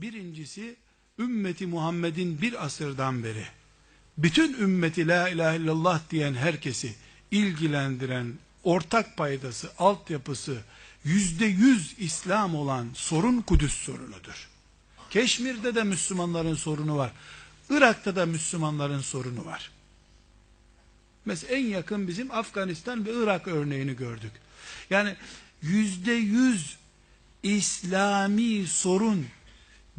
Birincisi ümmeti Muhammed'in bir asırdan beri bütün ümmeti la ilahe illallah diyen herkesi ilgilendiren ortak paydası, altyapısı yüzde yüz İslam olan sorun Kudüs sorunudur. Keşmir'de de Müslümanların sorunu var. Irak'ta da Müslümanların sorunu var. Mesela en yakın bizim Afganistan ve Irak örneğini gördük. Yani yüzde yüz İslami sorun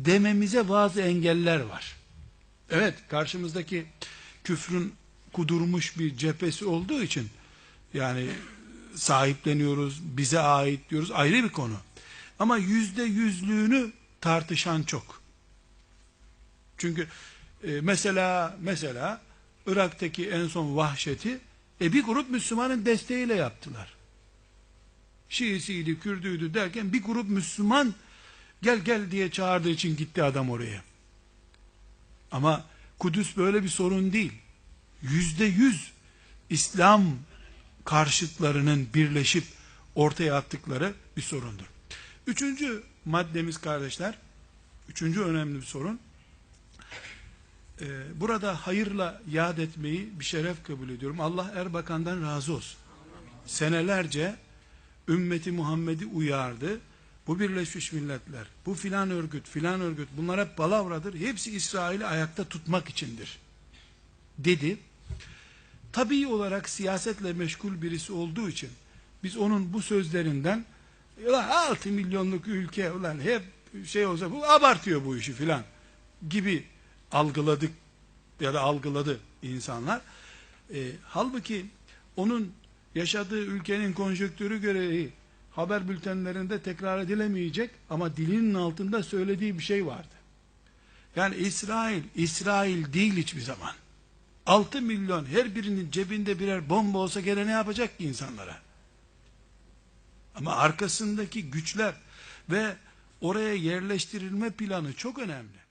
dememize bazı engeller var. Evet karşımızdaki küfrün kudurmuş bir cephesi olduğu için yani sahipleniyoruz, bize ait diyoruz ayrı bir konu. Ama yüzde yüzlüğünü tartışan çok. Çünkü e, mesela mesela Irak'taki en son vahşeti e, bir grup Müslümanın desteğiyle yaptılar. Şiisiydi, Kürdüydü derken bir grup Müslüman gel gel diye çağırdığı için gitti adam oraya. Ama Kudüs böyle bir sorun değil. Yüzde yüz İslam karşıtlarının birleşip ortaya attıkları bir sorundur. Üçüncü maddemiz kardeşler, üçüncü önemli bir sorun, ee, burada hayırla yad etmeyi bir şeref kabul ediyorum. Allah Erbakan'dan razı olsun. Senelerce ümmeti Muhammed'i uyardı. Bu Birleşmiş Milletler, bu filan örgüt, filan örgüt, bunlar hep palavradır. Hepsi İsrail'i ayakta tutmak içindir. Dedi. Tabii olarak siyasetle meşgul birisi olduğu için biz onun bu sözlerinden ulan 6 milyonluk ülke ulan hep şey olsa bu abartıyor bu işi filan gibi algıladık ya da algıladı insanlar. E, halbuki onun yaşadığı ülkenin konjonktürü gereği haber bültenlerinde tekrar edilemeyecek ama dilinin altında söylediği bir şey vardı. Yani İsrail, İsrail değil hiçbir zaman. 6 milyon her birinin cebinde birer bomba olsa gene ne yapacak ki insanlara? Ama arkasındaki güçler ve oraya yerleştirilme planı çok önemli.